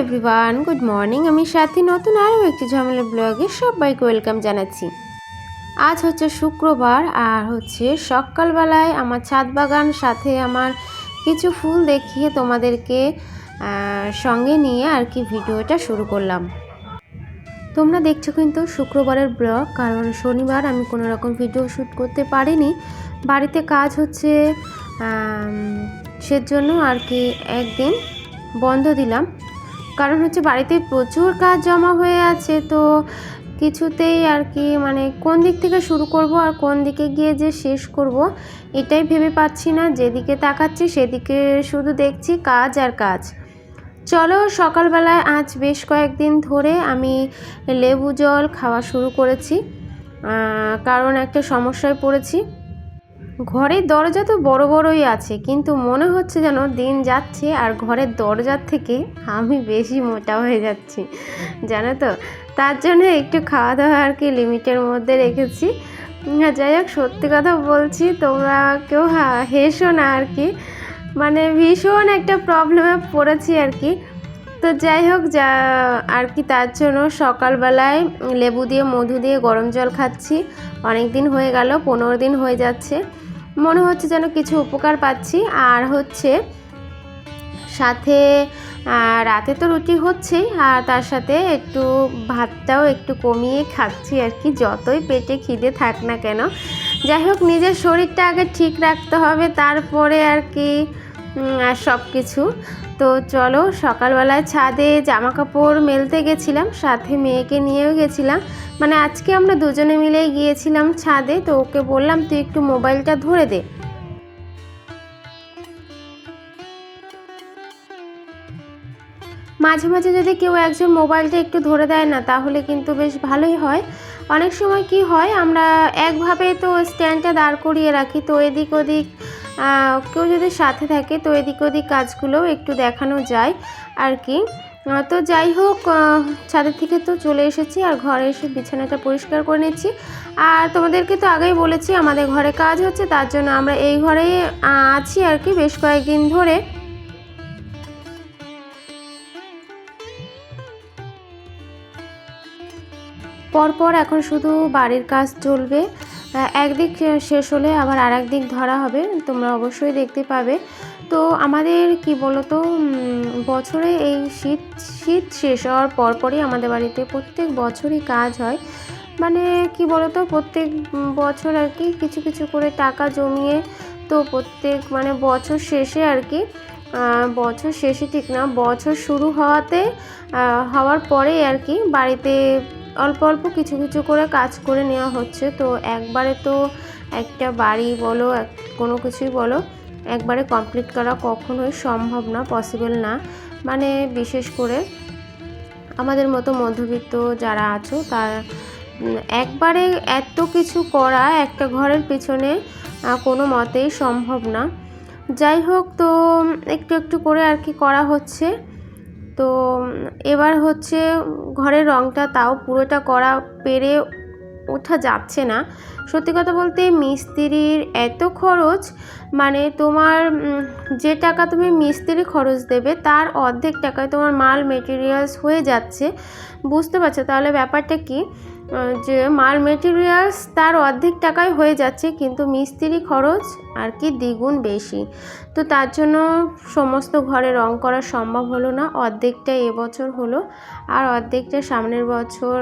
Everyone good morning আমি সাথী। নতুন আরও একটি ঝামেলা ব্লগে সবাইকে ওয়েলকাম জানাচ্ছি। আজ হচ্ছে শুক্রবার আর হচ্ছে সকালবেলায় আমার ছাদ বাগান সাথে আমার কিছু ফুল দেখিয়ে তোমাদেরকে সঙ্গে নিয়ে আর কি ভিডিওটা শুরু করলাম। তোমরা দেখছ কিন্তু শুক্রবারের ব্লগ, কারণ শনিবার আমি কোনো রকম ভিডিও শ্যুট করতে পারিনি। বাড়িতে কাজ হচ্ছে সেজন্য আর কি একদিন বন্ধ দিলাম। কারণ হচ্ছে বাড়িতে প্রচুর কাজ জমা হয়ে আছে, তো কিছুতেই আর কি মানে কোন দিক থেকে শুরু করব আর কোন দিকে গিয়ে যে শেষ করব, এটাই ভেবে পাচ্ছি না। যেদিকে তাকাচ্ছি সেদিকে শুধু দেখছি কাজ আর কাজ। চলো, সকালবেলায় আজ বেশ কয়েকদিন ধরে আমি লেবু জল খাওয়া শুরু করেছি কারণ একটা সমস্যায় পড়েছি। ঘরের দরজা তো বড় বড়ই আছে, কিন্তু মনে হচ্ছে যেন দিন যাচ্ছে আর ঘরের দরজার থেকে আমি বেশি মোটা হয়ে যাচ্ছি। জানো তো? তার জন্য একটু খাওয়া দাওয়া আর কি লিমিটের মধ্যে রেখেছি। যাই হোক, সত্যি কথা বলছি, তোমরা কেউ হেসো না আর কি। মানে ভীষণ একটা প্রবলেমে পড়েছি আর কি। তো যাই হোক, যা, আর কি তার জন্য সকালবেলায় লেবু দিয়ে, মধু দিয়ে গরম জল খাচ্ছি। অনেক দিন হয়ে গেল, পনেরো দিন হয়ে যাচ্ছে। মনে হচ্ছে যেন কিছু উপকার পাচ্ছি। আর হচ্ছে সাথে রাতে তো রুটি হচ্ছেই, আর তার সাথে একটু ভাতটাও একটু কমিয়ে খাচ্ছি আর কি, যতই পেটে খিদে থাক না কেন। যাই হোক, নিজের শরীরটা আগে ঠিক রাখতে হবে, তারপরে আর কি সব কিছু তো চলো সকালবেলায় ছাদে জামা কাপড় মেলতে গেছিলাম, সাথে মেয়েকে নিয়েও গেছিলাম। মানে আজকে আমরা দুজনে মিলেই গিয়েছিলাম ছাদে, তো ওকে বললাম, তুই একটু মোবাইলটা ধরে দে। মাঝে মাঝে যদি কেউ একজন মোবাইলটা একটু ধরে দেয় না, তাহলে কিন্তু বেশ ভালোই হয়। অনেক সময় কি হয়, আমরা একভাবে তো স্ট্যান্ডটা দাঁড় করিয়ে রাখি, তো এদিক ওদিক কেউ যদি সাথে থাকে তো এদিক ওদিক কাজগুলোও একটু দেখানো যায় আর কি। তো যাই হোক ছাদের থেকে তো চলে এসেছি আর ঘরে এসে বিছানাটা পরিষ্কার করে নিচ্ছি। আর তোমাদেরকে তো আগেই বলেছি আমাদের ঘরে কাজ হচ্ছে তার জন্য আমরা এই আহ, আছি আর কি বেশ কয়েকদিন ধরে। পরপর এখন শুধু বাড়ির কাজ চলবে। একদিক শেষ হলে আবার আর দিক ধরা হবে, তোমরা অবশ্যই দেখতে পাবে। তো আমাদের কি বলতো বছরে এই শীত শীত শেষ হওয়ার পরপরই আমাদের বাড়িতে প্রত্যেক বছরই কাজ হয়। মানে কি বলতো, প্রত্যেক বছর আর কি কিছু কিছু করে টাকা জমিয়ে তো প্রত্যেক মানে বছর শেষে আর কি বছর শেষে ঠিক না, বছর শুরু হওয়াতে হওয়ার পরে আর কি বাড়িতে অল্প অল্প কিছু কিছু করে কাজ করে নেওয়া হচ্ছে। তো একবারে তো একটা বাড়ি বলো কোনো কিছুই বলো, একবারে কমপ্লিট করা কখনোই সম্ভব না পসিবল না। মানে বিশেষ করে আমাদের মতো মধ্যবিত্ত যারা আছো, তার একবারে এত কিছু করা একটা ঘরের পিছনে কোনো মতেই সম্ভব না। যাই হোক, তো একটু একটু করে আর কি করা হচ্ছে। তো, এবার হচ্ছে ঘরের রঙটা তাও পুরোটা করা পেরে ওঠা যাচ্ছে না। সত্যি কথা বলতে মিস্ত্রির এত খরচ মানে তোমার যে টাকা তুমি মিস্ত্রি খরচ দেবে তার অর্ধেক টাকায় তোমার মাল মেটেরিয়ালস হয়ে যাচ্ছে। বুঝতে পারছ? তাহলে ব্যাপারটা কি? যে মাল মেটেরিয়ালস তার অর্ধেক টাকায় হয়ে যাচ্ছে, কিন্তু মিস্ত্রি খরচ আর কি দ্বিগুণ বেশি। তো তার জন্য সমস্ত ঘরে রং করা সম্ভব হলো না, অর্ধেকটা এবছর হলো আর অর্ধেকটা সামনের বছর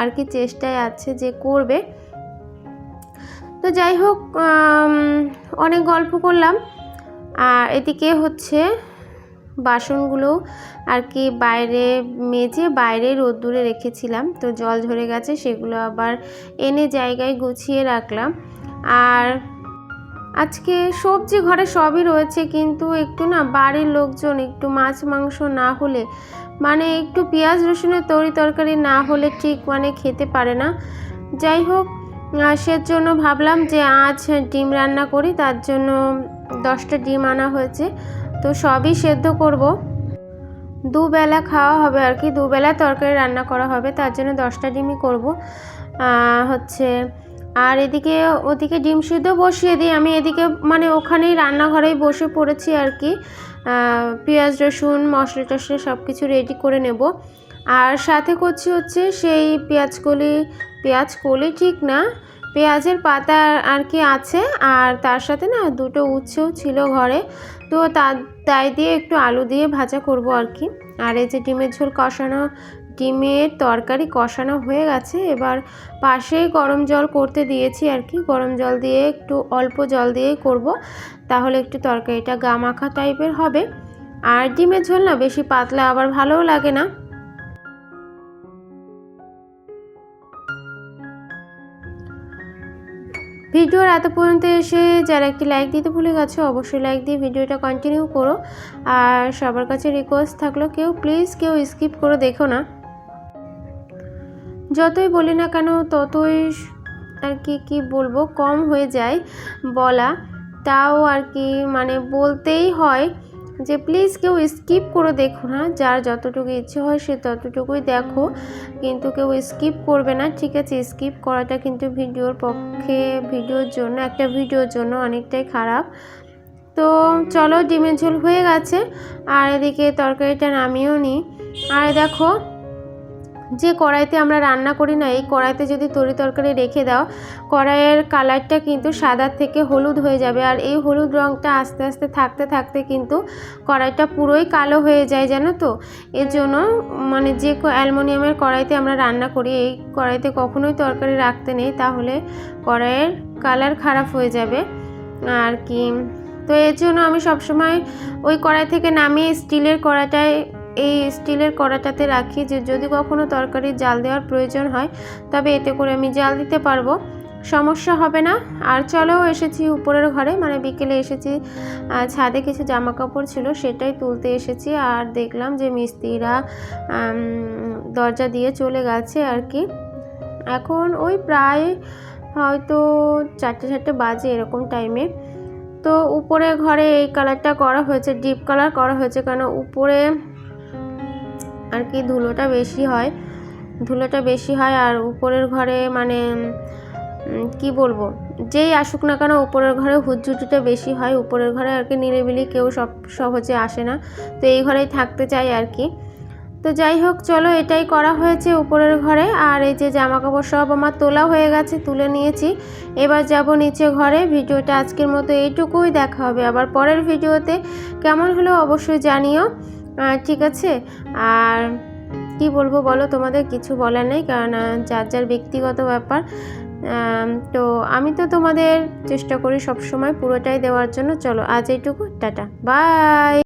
আর কি চেষ্টায় আছে যে করবে। তো যাই হোক অনেক গল্প করলাম। আর এদিকে হচ্ছে বাসনগুলো আর কি বাইরে মেজে বাইরে রোদ্দুরে রেখেছিলাম। তো জল ঝরে গেছে সেগুলো আবার এনে জায়গায় গুছিয়ে রাখলাম। আর আজকে সবজি ঘরে সবই রয়েছে কিন্তু একটু না বাড়ির লোকজন একটু মাছ মাংস না হলে মানে একটু পেঁয়াজ রসুনের তরি তরকারি না হলে ঠিক মানে খেতে পারে না। যাই হোক আহ, সেজন্য ভাবলাম যে আজ ডিম রান্না করি তার জন্য দশটা ডিম আনা হয়েছে। তো সবই সেদ্ধ করব। দুবেলা খাওয়া হবে আর কি, দুবেলা তরকারি রান্না করা হবে, তার জন্য দশটা ডিমই করব। হচ্ছে, আর এদিকে, ওদিকে ডিম সিদ্ধ বসিয়ে দিই। আমি এদিকে মানে ওখানেই রান্নাঘরেই বসে পড়েছি আর কি। পেঁয়াজ, রসুন, মশলা টশলা সব কিছু রেডি করে নেব। আর সাথে করছি হচ্ছে সেই পেঁয়াজ কলি পেঁয়াজ কলি ঠিক না পেঁয়াজের পাতা আর কি আছে, আর তার সাথে না দুটো উচ্ছেও ছিল ঘরে। তো তা, তাই দিয়ে একটু আলু দিয়ে ভাজা করব আর কি। আর এই যে ডিমের ঝোল কষানো, ডিমের তরকারি কষানো হয়ে গেছে। এবার পাশেই গরম জল করতে দিয়েছি আর কি। গরম জল দিয়ে একটু অল্প জল দিয়েই করব। তাহলে একটু তরকারিটা গা মাখা টাইপের হবে। আর ডিমের ঝোল না বেশি পাতলা আবার ভালোও লাগে না। ভিডিওর এত পর্যন্ত এসে যারা একটি লাইক দিতে ভুলে গেছে, অবশ্যই লাইক দিয়ে ভিডিওটা কন্টিনিউ করো। আর সবার কাছে রিকোয়েস্ট থাকল কেউ প্লিজ কেউ স্কিপ করে দেখো না। যতই বলি না কেন, ততই আর কি কি বলব, কম হয়ে যায় বলা। তাও আর কি মানে বলতেই হয়। যে প্লিজ কেউ স্কিপ করে দেখো না, যার যতটুকু ইচ্ছে হয় সে ততটুকুই দেখো। কিন্তু কেউ স্কিপ করবে না, ঠিক আছে? স্কিপ করাটা কিন্তু ভিডিওর পক্ষে, ভিডিওর জন্য, একটা ভিডিওর জন্য অনেকটাই খারাপ। তো চলো ডিমের ঝোল হয়ে গেছে, আর এদিকে তরকারিটা নামিয়েও নিই আর দেখো যে কড়াইতে আমরা রান্না করি না, এই কড়াইতে যদি তরি তরকারি রেখে দাও, কড়াইয়ের কালারটা কিন্তু সাদার থেকে হলুদ হয়ে যাবে। আর এই হলুদ রঙটা আস্তে আস্তে থাকতে থাকতে কিন্তু কড়াইটা পুরোই কালো হয়ে যায়, জানো তো? এর জন্য মানে যে অ্যালুমিনিয়ামের কড়াইতে আমরা রান্না করি, এই কড়াইতে কখনোই তরকারি রাখতে নেই, তাহলে কড়াইয়ের কালার খারাপ হয়ে যাবে। আর কি? তো এর জন্য আমি সবসময় ওই কড়াই থেকে নামিয়ে স্টিলের কড়াইটায় এই স্টিলের কড়াটাতে রাখি যে যদি কখনো তরকারির জাল দেওয়ার প্রয়োজন হয়, তবে এতে করে আমি জাল দিতে পারব। সমস্যা হবে না। আর চলেও এসেছি উপরের ঘরে। মানে বিকেলে এসেছি। ছাদে কিছু জামা কাপড় ছিল, সেটাই তুলতে এসেছি। আর দেখলাম যে মিস্ত্রিরা দরজা দিয়ে চলে গেছে আর কি। এখন ওই প্রায় হয়তো চারটে চারটে বাজে এরকম টাইমে তো উপরে ঘরে এই কালারটা করা হয়েছে ডিপ কালার করা হয়েছে। কেন উপরে আর কি ধুলোটা বেশি হয়, ধুলোটা বেশি হয় আর উপরের ঘরে মানে কি বলব, যেই আসুক না কেন উপরের ঘরে হুজ্জুটিটা বেশি হয়, উপরের ঘরে আর কি নিরিবিলি কেউ সব সহজে আসে না, তো এই ঘরেই থাকতে চাই আর কি। তো যাই হোক, চলো এটাই করা হয়েছে উপরের ঘরে, আর এই যে জামা কাপড় সব আমার তোলা হয়ে গেছে, তুলে নিয়েছি। এবার যাব নিচে ঘরে, ভিডিওটা আজকের মতো এইটুকুই, দেখা হবে আবার পরের ভিডিওতে। কেমন হলো অবশ্যই জানিও। ঠিক আছে। আর কি বলব বলো, তোমাদের কিছু বলার নেই, কারণ যার যার ব্যক্তিগত ব্যাপার। তো আমি তো তোমাদের চেষ্টা করি সব সময় পুরোটাই দেওয়ার জন্য। চলো, আজ এইটুকু। টাটা। বাই!